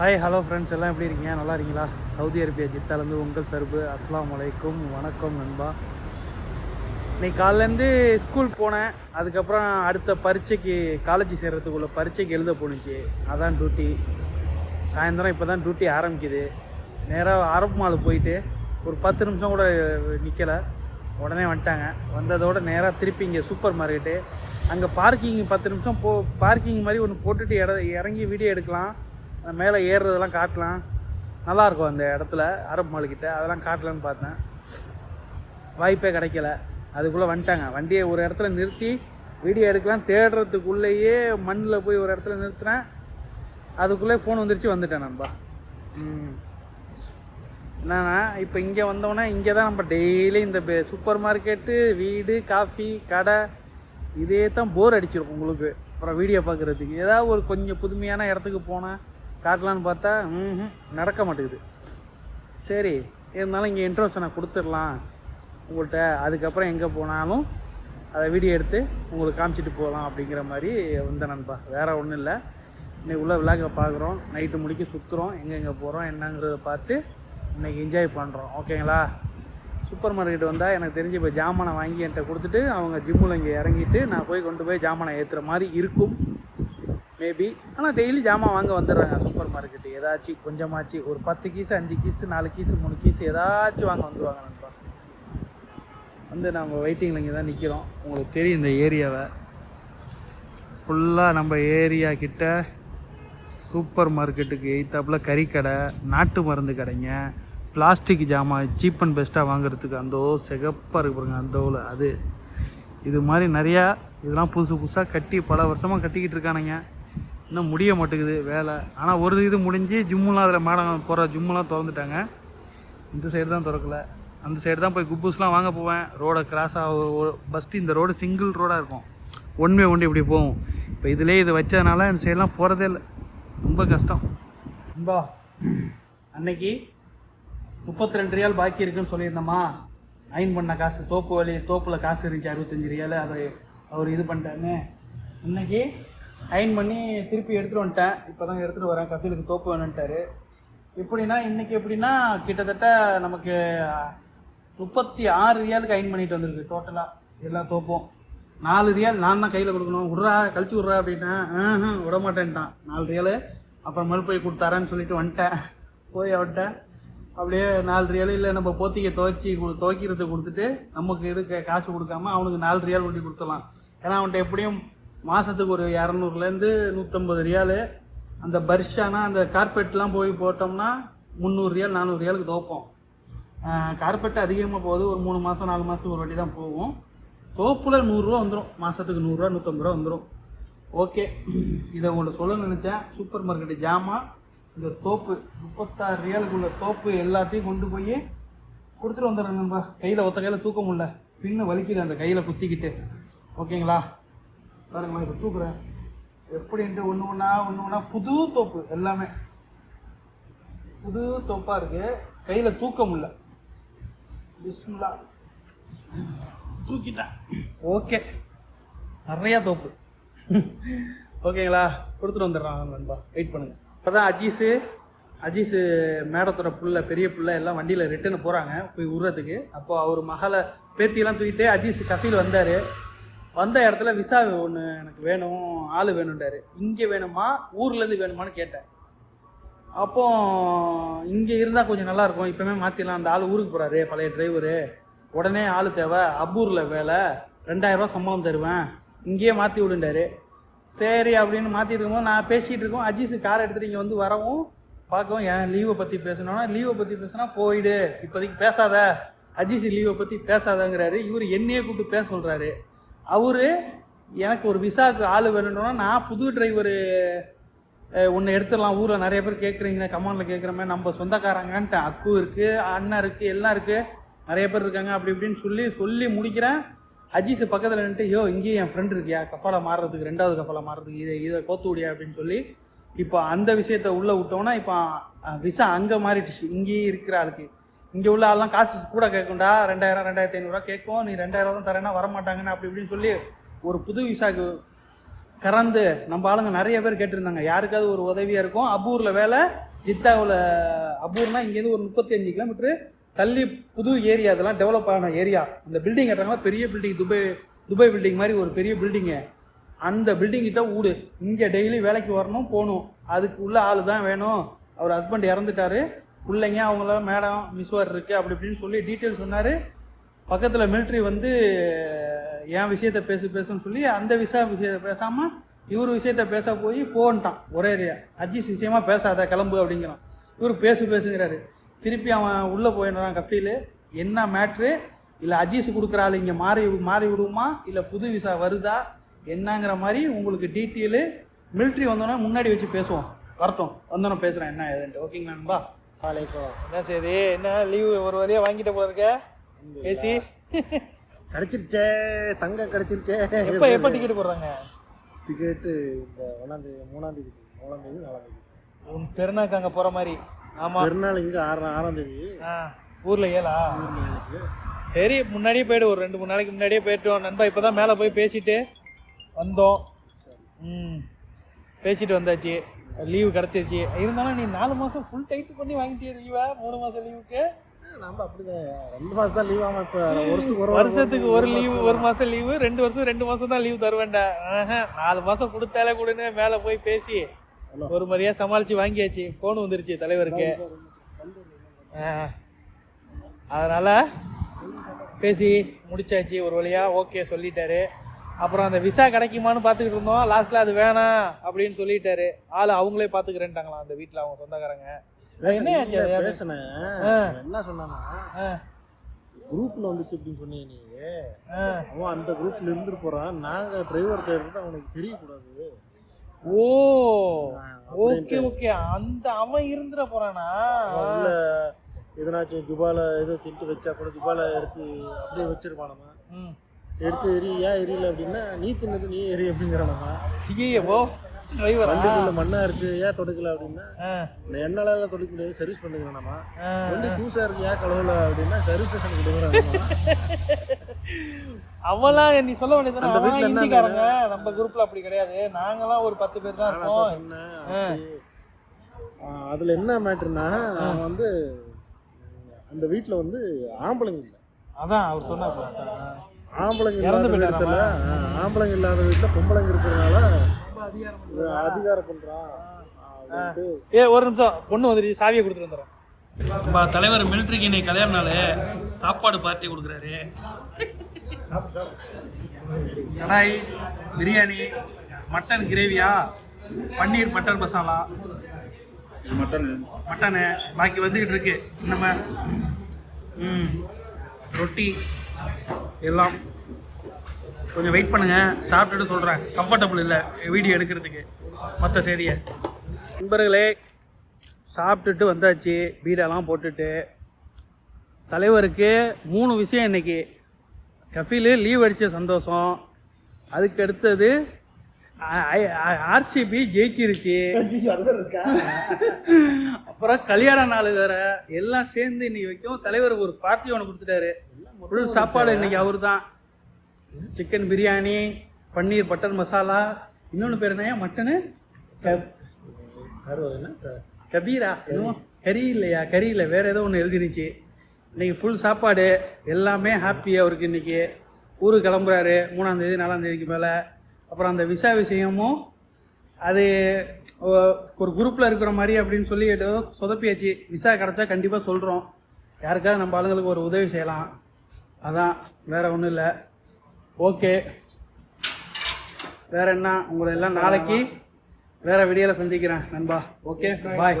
Hi hello friends எல்லாம் எப்படி இருக்கீங்க? நல்லா இருக்கீங்களா? சவுதி அரேபியா ஜித்தாலேருந்து உங்கள் சர்பு. அஸ்லாம் வலைக்கும் வணக்கம் நண்பா. இன்னைக்கு காலிலேருந்து ஸ்கூல் போனேன். அதுக்கப்புறம் அடுத்த பரீட்சைக்கு காலேஜ் சேர்கிறதுக்குள்ள பரீட்சைக்கு எழுத போணுச்சு. அதான் டியூட்டி சாயந்தரம் இப்போ தான் டியூட்டி ஆரம்பிக்குது. நேராக அரபு மால் போயிட்டு ஒரு பத்து நிமிஷம் கூட நிற்கலை உடனே வந்துட்டாங்க. வந்ததோட நேராக திருப்பி இங்கே சூப்பர் மார்க்கெட்டு அங்கே பார்க்கிங் பத்து நிமிஷம் போ பார்க்கிங் மாதிரி ஒன்று போட்டுட்டு இட இறங்கி வீடியோ எடுக்கலாம். மேலே ஏறுறதெல்லாம் காட்டலாம். நல்லாயிருக்கும் அந்த இடத்துல அரபு மால் அதெல்லாம் காட்டலான்னு பார்த்தேன். வாய்ப்பே கிடைக்கல. அதுக்குள்ளே வந்துட்டாங்க. வண்டியை ஒரு இடத்துல நிறுத்தி வீடியோ எடுக்கலாம் தேடுறதுக்குள்ளேயே மண்ணில் போய் ஒரு இடத்துல நிறுத்துனேன் அதுக்குள்ளே ஃபோன் வந்துருச்சு வந்துட்டேன் நண்பா. என்னன்னா இப்போ இங்கே வந்தோன்னா இங்கே தான் நம்ம டெய்லி இந்த சூப்பர் மார்க்கெட்டு வீடு காஃபி கடை இதே தான் போர் அடிச்சிருக்கும் உங்களுக்கு. அப்புறம் வீடியோ பார்க்குறதுக்கு. ஏதாவது ஒரு கொஞ்சம் புதுமையான இடத்துக்கு போனால் காட்டலான்னு பார்த்தா ம் நடக்க மாட்டேங்குது. சரி இருந்தாலும் இங்கே இன்ட்ரோஸ் நான் கொடுத்துடலாம். உங்கள்கிட்ட அதுக்கப்புறம் எங்கே போனாலும் அதை வீடியோ எடுத்து உங்களுக்கு காமிச்சிட்டு போகலாம் அப்படிங்கிற மாதிரி வந்தேன் நண்பா. வேறு ஒன்றும் இல்லை. இன்னைக்கு உள்ள விழாக்க பார்க்குறோம் நைட்டு முடிக்க சுற்றுறோம் எங்கெங்கே போகிறோம் என்னங்கிறத பார்த்து இன்னைக்கு என்ஜாய் பண்ணுறோம் ஓகேங்களா சூப்பர் மார்க்கெட் வந்தால் எனக்கு தெரிஞ்சு இப்போ ஜாமானை வாங்கி என்கிட்ட கொடுத்துட்டு அவங்க ஜிம்மில் இங்கே இறங்கிட்டு நான் போய் கொண்டு போய் ஜாமானை ஏற்றுற மாதிரி இருக்கும். மேபி ஆனால் டெய்லி ஜாமான் வாங்க வந்துடுறாங்க சூப்பர் மார்க்கெட்டு ஏதாச்சும் கொஞ்சமாச்சு ஒரு பத்து கீஸு அஞ்சு கீஸு நாலு கீஸு மூணு கீஸு ஏதாச்சும் வாங்க வந்துடுவாங்க நண்பா. வந்து நம்ம வெயிட்டிங்கில் இங்கே தான் நிற்கிறோம் உங்களுக்கு தெரியும் இந்த ஏரியாவை. ஃபுல்லாக நம்ம ஏரியா கிட்ட சூப்பர் மார்க்கெட்டுக்கு எய்த்தாப்பில் கறிக்கடை நாட்டு மருந்து கடைங்க. பிளாஸ்டிக் ஜாமான் சீப் அண்ட் பெஸ்ட்டாக வாங்குறதுக்கு அந்த ஓ சிகப்பாக இருக்கு பாருங்க அந்த ஓவில் அது இது மாதிரி நிறையா இதெல்லாம் புதுசு புதுசாக கட்டி பல வருஷமாக கட்டிக்கிட்டு இருக்கானுங்க. இன்னும் முடிய மாட்டேங்குது வேலை. ஆனால் ஒரு இது முடிஞ்சு ஜிம்முலாம் அதில் மேடம் போகிற ஜிம்முலாம் திறந்துட்டாங்க. இந்த சைடு தான் திறக்கல. அந்த சைடு தான் போய் குப்பூஸ்லாம் வாங்க போவேன். ரோடை கிராஸ் ஆக ஃபஸ்ட்டு இந்த ரோடு சிங்கிள் ரோடாக இருக்கும். ஒன்றுமே ஒன்று இப்படி போகும். இப்போ இதுலேயே இது வச்சதுனால இந்த சைடெலாம் போகிறதே இல்லை. ரொம்ப கஷ்டம். ரொம்ப அன்னைக்கு முப்பத்தி ரெண்டு ரியால் பாக்கி இருக்குன்னு சொல்லியிருந்தோமா அயன் பண்ண காசு தோப்பு வழி தோப்பில் காசு இருந்துச்சு அறுபத்தஞ்சு ரியால். அதை அவர் இது பண்ணிட்டாங்க இன்னைக்கு அயன் பண்ணி திருப்பி எடுத்துகிட்டு வந்துட்டேன். இப்போ தான் எடுத்துகிட்டு வரேன். கஃபீலுக்கு தோப்பு வேணுன்ட்டாரு எப்படின்னா இன்றைக்கி எப்படின்னா கிட்டத்தட்ட நமக்கு முப்பத்தி ஆறு ரியாலுக்கு அயன் பண்ணிட்டு வந்திருக்கு. டோட்டலாக எல்லா தோப்பும். நாலு ரியால் நான் தான் கையில் கொடுக்கணும். விட்றா கழிச்சு விட்றா அப்படின்னா ஆஹ் விட மாட்டேன்ட்டான் நாலு ரியாலு அப்புறமேல் போய் கொடுத்தாரான்னு சொல்லிட்டு வந்துட்டேன். போய் அவன்கிட்ட அப்படியே நாலு ரியால் இல்லை நம்ம போத்திக்க துவைச்சி துவைக்கிறது கொடுத்துட்டு நமக்கு இருக்க காசு கொடுக்காம அவனுக்கு நாலு ரியால் ஒட்டி கொடுத்துடலாம். ஏன்னா அவன்கிட்ட எப்படியும் மாதத்துக்கு ஒரு இரநூறுலேருந்து நூற்றம்பது ரியாலு. அந்த பர்ஷானா அந்த கார்பெட்லாம் போய் போட்டோம்னா முந்நூறு ரியால் நானூறு ரியாலுக்கு தோப்போம் கார்பெட் அதிகமாக போகுது ஒரு மூணு மாதம் நாலு மாதத்துக்கு ஒரு வாட்டி தான் போகும். தோப்பில் நூறுரூவா வந்துடும் மாதத்துக்கு நூறுரூவா நூற்றம்பது ரூபா வந்துடும் ஓகே. இதை உங்கள்ட்ட சொல்ல நினச்சேன். சூப்பர் மார்க்கெட்டு ஜாமான் இந்த தோப்பு முப்பத்தாறு ரியாலுக்குள்ள தோப்பு எல்லாத்தையும் கொண்டு போய் கொடுத்துட்டு வந்துடுறேன் நண்பா. கையில் ஒத்த கையில் தூக்க முடியல. பின்னு வலிக்குது அந்த கையில் குத்திக்கிட்டு. ஓகேங்களா? பாருங்களா இப்போ தூக்குறேன். எப்படின்ட்டு ஒன்று ஒன்றா ஒன்று ஒன்றா புது தோப்பு எல்லாமே. புது தோப்பாக இருக்கு. கையில் தூக்க முடியல. பிஸ்மில்லா. தூக்கிட்டேன். ஓகே. நிறையா தோப்பு. ஓகேங்களா? கொடுத்துட்டு வந்துடுறான் நண்பா. வெயிட் பண்ணுங்கள் இப்போ தான் அஜீஸு அஜீஸு மேடத்தோட புள்ள பெரிய புள்ள எல்லாம் வண்டியில் ரிட்டர்னு போகிறாங்க போய் விட்றதுக்கு அப்போது அவர் மகளை பேத்தியெல்லாம் தூக்கிட்டு அஜீஸ் கசையில் வந்தார். வந்த இடத்துல விசா ஒன்று எனக்கு வேணும் ஆள் வேணுன்றாரு இங்கே வேணுமா ஊர்லேருந்து வேணுமான்னு கேட்டேன். அப்போ இங்கே இருந்தால் கொஞ்சம் நல்லாயிருக்கும் இப்போமே மாற்றிடலாம் அந்த ஆள் ஊருக்கு போகிறாரு பழைய டிரைவரு உடனே ஆள் தேவை. அபூரில் வேலை. ரெண்டாயிரரூவா சம்பளம் தருவேன். இங்கேயே மாற்றி விடுண்டாரு சரி அப்படின்னு மாற்றிட்டு இருக்கும்போது நான் பேசிகிட்டு இருக்கோம். அஜீஸ் கார் எடுத்துகிட்டு இங்கே வந்து வரவும் பார்க்கவும் என் லீவை பற்றி பேசணும்னா லீவை பற்றி பேசினா போயிடு. இப்போதைக்கு பேசாத. அஜீஸ் லீவை பற்றி பேசாதங்கிறாரு. இவர் என்னையே கூப்பிட்டு பேச சொல்கிறாரு அவர் எனக்கு ஒரு விசாவுக்கு ஆள் வேணும்னா நான் புது டிரைவரு ஒன்று எடுத்துடலாம் ஊரில் நிறைய பேர் கேட்குறீங்க கமாண்டில் கேட்குற மாதிரி நம்ம சொந்தக்காரங்கன்ட்டு அக்கு இருக்குது அண்ணன் இருக்குது எல்லாம் இருக்குது நிறைய பேர் இருக்காங்க அப்படி இப்படின்னு சொல்லி சொல்லி முடிக்கிறேன். அஜீஸ் பக்கத்தில் நின்றுட்டு யோ இங்கேயும் என் ஃப்ரெண்ட் இருக்கியா? கஃபாலா மாறுறதுக்கு ரெண்டாவது கஃபாலா மாறுறதுக்கு இதை இதை கோத்து விடியா அப்படின்னு சொல்லி இப்போ அந்த விஷயத்த உள்ளே விட்டோம்னா இப்போ விசா அங்கே மாறிடுச்சு. இங்கேயே இருக்கிற ஆளுக்கு. இங்கே உள்ள ஆள்லாம் காசு கூட கேட்கும்டா ரெண்டாயிரம் ரெண்டாயிரத்தி ஐநூறுரூவா கேட்கும். நீ ரெண்டாயிரம் தான் தரேன்னா வரமாட்டாங்கன்னு அப்படி இப்படின்னு சொல்லி ஒரு புது விசாக்கு கறந்து நம்ம ஆளுங்க நிறைய பேர் கேட்டிருந்தாங்க. யாருக்காவது ஒரு உதவியாக இருக்கும். அபூரில் வேலை ஜித்தாவில் அபூர்னா இங்கேருந்து ஒரு முப்பத்தஞ்சு கிலோமீட்டர் தள்ளி புது ஏரியா அதெல்லாம் டெவலப் ஆன ஏரியா. அந்த பில்டிங் கட்டுறாங்களா பெரிய பில்டிங் துபாய் துபாய் பில்டிங் மாதிரி ஒரு பெரிய பில்டிங்கு அந்த பில்டிங் கிட்ட ஊடு. இங்கே டெய்லி வேலைக்கு வரணும் போகணும். அதுக்கு உள்ள ஆள் தான் வேணும். அவர் ஹஸ்பண்ட் இறந்துட்டாரு. பிள்ளைங்க அவங்கள மேடம் மிஸ்வார் இருக்குது அப்படி இப்படின்னு சொல்லி டீட்டெயில் சொன்னார். பக்கத்தில் மிலிட்ரி வந்து என் விஷயத்த பேசு பேசுன்னு சொல்லி அந்த விஷய விஷயத்தை பேசாமல் இவர் விஷயத்த பேச போய் போன்ட்டான் ஒரே ஏரியா அஜிஸ் விஷயமா பேசாத கிளம்பு அப்படிங்கிறான். இவர் பேசு பேசுங்கிறாரு. திருப்பி அவன் உள்ளே போயிடுறான் கஃபீல். என்ன மேட்ரு இல்லை அஜீஸ் கொடுக்குற ஆள் இங்கே மாறி மாறி விடுமா? இல்லை புது விசா வருதா? என்னங்கிற மாதிரி உங்களுக்கு டீட்டெயிலு மிலிட்ரி வந்தோன்னே முன்னாடி வச்சு பேசுவோம். வரட்டும் வந்தோன்னே பேசுகிறேன் என்ன ஏதுன்ட்டு. ஓகேங்களா நண்பா? வலைக்கம் என்ன சரி என்ன லீவு ஒரு வழியாக வாங்கிட்ட போல இருக்க? ஏசி? கிடைச்சிருச்சே தங்கம் கிடைச்சிருச்சே. எப்போ எப்போ டிக்கெட் போடுறாங்க? டிக்கெட்டு இந்த ஒன்றாந்தேதி மூணாந்தேதி மூணாந்தேதி நாலாந்தேதி உன் பெருநாக்கு அங்கே போகிற மாதிரி. ஆமாம் பெருநாள் இங்கே ஆறு ஆறாம் தேதி. ஆ ஊரில் ஏலா? சரி முன்னாடியே போய்டு. ஒரு ரெண்டு மூணு நாளைக்கு முன்னாடியே போயிட்டோம் நண்பா இப்போ தான் மேலே போய் பேசிட்டு வந்தோம். ம் பேசிட்டு வந்தாச்சு. லீவு கிடச்சிருச்சு. இருந்தாலும் நீ நாலு மாதம் ஃபுல் டைட் பண்ணி வாங்கிட்டே லீவா மூணு மாதம் லீவுக்கு நம்ம அப்படிதான். ரெண்டு மாதம் தான் லீவ் ஆமாம் இப்போ வருஷத்துக்கு ஒரு வருஷத்துக்கு ஒரு லீவு ஒரு மாதம் லீவு ரெண்டு வருஷம் ரெண்டு மாதம் தான் லீவு தருவேன்டா. ஆஹா, நாலு மாதம் கொடுத்தாலே கொடுன்னு மேலே போய் பேசி ஒரு மாதிரியா சமாளித்து வாங்கியாச்சு. ஃபோன் வந்துருச்சு தலைவருக்கு. அதனால் பேசி முடிச்சாச்சு. ஒரு வழியா ஓகே சொல்லிட்டாரு. அப்புறம் அந்த விசா கிடைக்குமான்னு பார்த்துக்கிட்டு இருந்தோம். லாஸ்ட்டில் அது வேணாம் அப்படின்னு சொல்லிட்டாரு. ஆள் அவங்களே பார்த்துக்கிறேன்ட்டாங்களாம் அந்த வீட்டில் அவங்க சொந்தக்காரங்க. என்ன? பேசினேன். என்ன சொன்னானா குரூப்ல வந்துச்சு அப்படின்னு சொன்னீங்க நீ ஆ. அவன் அந்த குரூப்ல இருந்துட்டு போறான். நாங்க டிரைவர் தேடுறது அவனுக்கு தெரியக்கூடாது. ஓ. Okay okay. அந்த அவன் இருந்துட போறானா? எதனாச்சும் ஜுபால ஏதோ திட்டு வச்சா கூட ஜுபால எடுத்து அப்படியே வச்சிருப்பான் நம்ம. எடுத்து எரி ஏன் எரியல அப்படின்னா நீ தின்னது நீ எரி அப்படிங்கிறானம்மா ஐயோ டிரைவரா வண்டிக்குள்ள மண்ணா இருக்கு ஏன் தொடக்கல அப்படின்னா எண்ணெயில எல்லாம் தொடக்க முடியாது சர்வீஸ் பண்ணுங்கிறானம்மா ஆ. வண்டி தூசா இருக்கு ஏன் கழுவல அப்படின்னா சர்வீஸ் ஸ்டேஷன் கொடுக்குறாங்கம்மா அவெல்லாம் நீ சொல்ல வேண்டியது என்ன ஹிந்திக்காரங்க நம்ம குரூப்ல அப்படி கிடையாது. நாங்கெல்லாம் ஒரு பத்து பேர் தான் இருக்கோம். அதுல என்ன மேட்ருனா அவன் வந்து அந்த வீட்ல வந்து ஆம்பளைங்க இல்லை. அதான் அவர் சொன்னாப்ல ஆம்பளைங்க இல்லாத ஆ, ஆம்பளைங்க இல்லாத வீட்டுல பொம்பளைங்க இருக்கிறதுனால அதிகாரம் அப்படின்ட்டு. ஏ ஒரு நிமிஷம். பொண்ணு வந்துருச்சு சாவியை கொடுத்துட்டு வந்துடுறோம் நம்ம தலைவர் மிலிட்ரிக்கு இன்னைக்கு கல்யாண நாள் சாப்பாடு பார்ட்டி கொடுக்குறாரு. Kadai biryani mutton கிரேவியா paneer butter masala mutton. Mutton. பாக்கி வந்துக்கிட்டு இருக்கு. நம்ம ம் ரொட்டி. எல்லாம். கொஞ்சம் வெயிட் பண்ணுங்க. சாப்பிட்டுட்டு சொல்கிறேன் கம்ஃபர்டபுள் இல்லை. வீடியோ எடுக்கிறதுக்கு. மற்ற செய்தியை. நண்பர்களே சாப்பிட்டுட்டு வந்தாச்சு. பீடெல்லாம் போட்டுட்டு. தலைவருக்கு மூணு விஷயம் இன்னைக்கு. கஃபீலு லீவ் அடித்த சந்தோஷம். அதுக்கு அடுத்தது ஆர்சிபி ஜெயிச்சிருச்சு. இருக்கா? அப்புறம் கல்யாண நாள் வேற. எல்லாம் சேர்ந்து இன்னைக்கு வைக்கும். தலைவர் ஒரு பார்ட்டி ஒன்று கொடுத்துட்டாரு. ஃபுல் சாப்பாடு இன்னைக்கு அவர் தான் சிக்கன் பிரியாணி பன்னீர் பட்டர் மசாலா இன்னொன்று பேர் மட்டனு என்ன? க- கபீரா? இன்னும் கறி இல்லையா? கறி இல்லை. வேற ஏதோ ஒன்று எழுதிருச்சு இன்னைக்கு ஃபுல் சாப்பாடு. எல்லாமே ஹாப்பி அவருக்கு இன்னைக்கு. ஊருக்கு கிளம்புறாரு. மூணாம் தேதி நாலாம் தேதிக்கு மேலே. அப்புறம் அந்த விசா விஷயமும் அது ஒரு குரூப்பில் இருக்கிற மாதிரி அப்படின்னு சொல்லி ஏதோ சொதப்பியாச்சு. விசா கிடச்சா கண்டிப்பாக சொல்கிறோம் யாருக்காவது நம்ம ஆளுங்களுக்கு ஒரு உதவி செய்யலாம். அதான் வேற ஒன்றும் இல்லை. ஓகே வேற என்ன? உங்களை எல்லாம் நாளைக்கு வேற வீடியோவில் சந்திக்கிறேன் நண்பா. Okay bye.